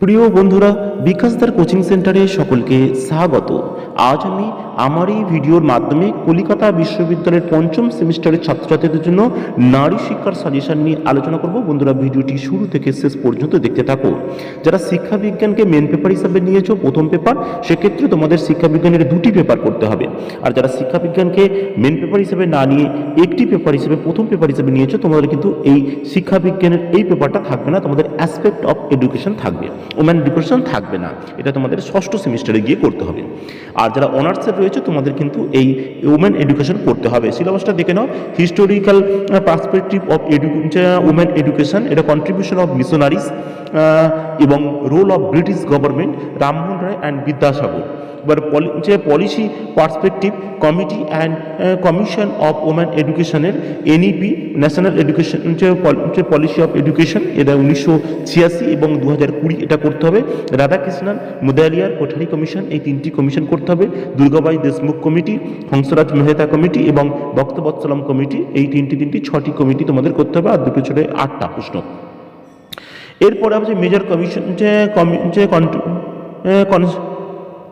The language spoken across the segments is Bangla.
প্রিয় বন্ধুরা বিকাশদার কোচিং সেন্টারে সকলকে স্বাগত। আজ আমি আমার এই ভিডিওর মাধ্যমে কলিকাতা বিশ্ববিদ্যালয়ের পঞ্চম সেমিস্টারের ছাত্রছাত্রীদের জন্য নারী শিক্ষার সাজেশন নিয়ে আলোচনা করব। বন্ধুরা, ভিডিওটি শুরু থেকে শেষ পর্যন্ত দেখতে থাকো। যারা শিক্ষা বিজ্ঞানকে মেন পেপার হিসাবে নিয়েছো, প্রথম পেপার সেক্ষেত্রে তোমাদের শিক্ষা বিজ্ঞানের দুটি পেপার করতে হবে। আর যারা শিক্ষা বিজ্ঞানকে মেন পেপার হিসেবে না নিয়ে একটি পেপার হিসেবে প্রথম পেপার হিসেবে নিয়েছো, তোমাদের কিন্তু এই শিক্ষা বিজ্ঞানের এই পেপারটা থাকবে না, তোমাদের অ্যাসপেক্ট অফ এডুকেশন থাকবে। ওম্যান এডুকেশন থাকবে না। এটা তোমাদের ষষ্ঠ সেমিস্টারে গিয়ে করতে হবে। আর যারা অনার্সের রয়েছে, তোমাদের কিন্তু এই উমেন এডুকেশন পড়তে হবে। সিলেবাসটা দেখে নাও। Historical perspective of women education এটা কন্ট্রিবিউশন অফ মিশনারিজ এবং role of British government Rammohan Roy and Vidyasagar এবার যে policy perspective committee and commission of woman এডুকেশনের এনইপি ন্যাশনাল এডুকেশন যে পলিসি অফ এডুকেশন এটা উনিশশো ছিয়াশি এবং দু কুড়ি এটা করতে হবে। রাধাকৃষ্ণন মুদালিয়ার কোঠারি কমিশন, এই তিনটি কমিশন করতে হবে। দুর্গাবাই দেশমুখ কমিটি, হংসরাজ মেহতা কমিটি এবং ভক্তবৎসলম কমিটি, এই তিনটি তিনটি ছটি কমিটি তোমাদের করতে হবে আর দুটো ছোটো আটটা প্রশ্ন। এরপরে আছে মেজর কমিশন যে কমি যে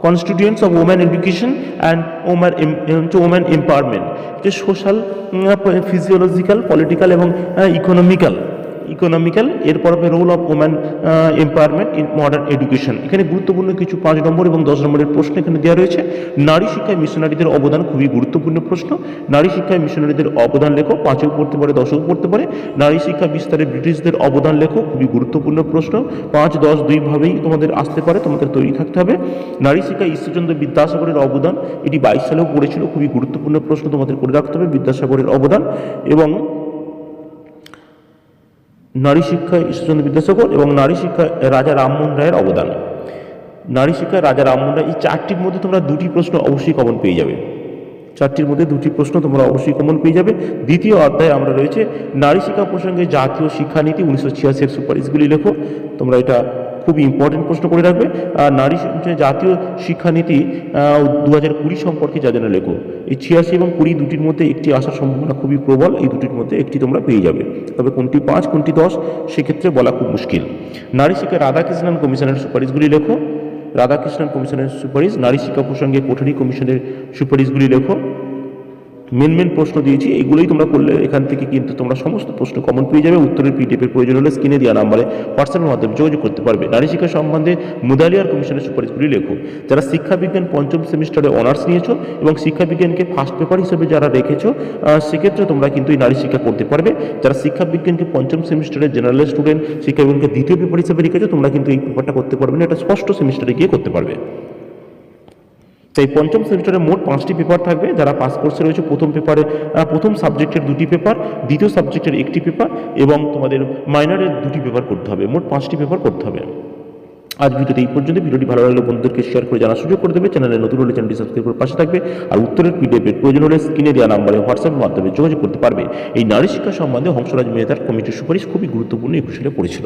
constituents of woman education and woman হচ্ছে ওম্যান এম্পাওয়ারমেন্ট যে সোশ্যাল ফিজিওলজিক্যাল পলিটিক্যাল এবং ইকোনমিক্যাল ইকোনমিক্যাল এরপর হবে role of woman empowerment in modern education এখানে গুরুত্বপূর্ণ কিছু পাঁচ নম্বর এবং দশ নম্বরের প্রশ্ন এখানে দেওয়া রয়েছে। নারী শিক্ষায় মিশনারিদের অবদান খুবই গুরুত্বপূর্ণ প্রশ্ন। নারী শিক্ষায় মিশনারিদের অবদান লেখো, পাঁচেও পড়তে পারে, দশেও পড়তে পারে। নারী শিক্ষা বিস্তারে ব্রিটিশদের অবদান লেখো, খুবই গুরুত্বপূর্ণ প্রশ্ন। পাঁচ, দশ দুইভাবেই তোমাদের আসতে পারে, তোমাদের তৈরি থাকতে হবে। নারী শিক্ষায় ঈশ্বরচন্দ্র বিদ্যাসাগরের অবদান, এটি বাইশ সালেও পড়েছিল, খুবই গুরুত্বপূর্ণ প্রশ্ন তোমাদের করে রাখতে হবে, বিদ্যাসাগরের অবদান। এবং নারী শিক্ষায় ঈশ্বরচন্দ্র বিদ্যাসাগর এবং নারী শিক্ষায় রাজা রামমোহন রায়ের অবদান। নারী শিক্ষায় রাজা রামমোহন রায়, এই চারটির মধ্যে তোমরা দুটি প্রশ্ন অবশ্যই কমন পেয়ে যাবে। চারটির মধ্যে দুটি প্রশ্ন তোমরা অবশ্যই কমন পেয়ে যাবে। দ্বিতীয় অধ্যায়ে আমরা রয়েছে, নারী শিক্ষা প্রসঙ্গে জাতীয় শিক্ষানীতি উনিশশো ছিয়াশির সুপারিশগুলি লেখো। তোমরা এটা খুবই ইম্পর্টেন্ট প্রশ্ন করে রাখবে। আর নারী জাতীয় শিক্ষানীতি দু হাজার কুড়ি সম্পর্কে যা যেন লেখো, এই ছিয়াশি এবং কুড়ি দুটির মধ্যে একটি আসার সম্ভাবনা খুবই প্রবল, এই দুটির মধ্যে একটি তোমরা পেয়ে যাবে। তবে কোনটি পাঁচ, কোনটি দশ, সেক্ষেত্রে বলা খুব মুশকিল। নারী শিক্ষা রাধাকৃষ্ণন কমিশনের সুপারিশগুলি লেখো। রাধাকৃষ্ণন কমিশনের সুপারিশ নারী শিক্ষা প্রসঙ্গে কোঠারি কমিশনের সুপারিশগুলি লেখো। মেন মেন প্রশ্ন দিয়েছি, এগুলোই তোমরা করলে এখান থেকে কিন্তু তোমরা সমস্ত প্রশ্ন কমন পেয়ে যাবে, উত্তরের পিডিএফের প্রয়োজন হলে স্ক্রিনে দেওয়া নাম্বারে হোয়াটসঅ্যাপের মাধ্যমে যোগাযোগ করতে পারবে। নারী শিক্ষা সম্বন্ধে মুদালিয়ার কমিশনের সুপারিশগুলি লেখো। যারা শিক্ষা বিজ্ঞান পঞ্চম সেমিস্টারে অনার্স নিয়েছো এবং শিক্ষা বিজ্ঞানকে ফার্স্ট পেপার হিসেবে যারা রেখেছো সেক্ষেত্রে তোমরা কিন্তু এই নারী শিক্ষা করতে পারবে। যারা শিক্ষা বিজ্ঞানকে পঞ্চম সেমিস্টারের জেনারেল স্টুডেন্ট শিক্ষাবিজ্ঞানকে দ্বিতীয় পেপার হিসেবে রেখেছো, তোমরা কিন্তু এই পেপারটা করতে পারবে না, এটা ষষ্ঠ সেমিস্টারে গিয়ে করতে পারবে। তাই পঞ্চম সেমিস্টারে মোট পাঁচটি পেপার থাকবে, যারা পাস কোর্সে রয়েছে, প্রথম পেপারে প্রথম সাবজেক্টের দুটি পেপার দ্বিতীয় সাবজেক্টের একটি পেপার এবং তোমাদের মাইনারের দুটি পেপার করতে হবে, মোট পাঁচটি পেপার করতে হবে। আজ ভিডিওতে এই পর্যন্ত, ভিডিওটি ভালো লাগলে বন্ধুদেরকে শেয়ার করে জানার সুযোগ করে দেবে চ্যানেলে নতুন হলে চ্যানেলটি সাবস্ক্রাইব করে পাশে থাকবে, আর উত্তরের পিডিএফের প্রয়োজন হলে স্ক্রিনে দেওয়া নাম্বারে হোয়াটসঅ্যাপের মাধ্যমে যোগাযোগ করতে পারবে। এই নারী শিক্ষা সম্বন্ধে হংসরাজ মেহতার কমিটির সুপারিশ খুবই গুরুত্বপূর্ণ একুশে পড়েছিল।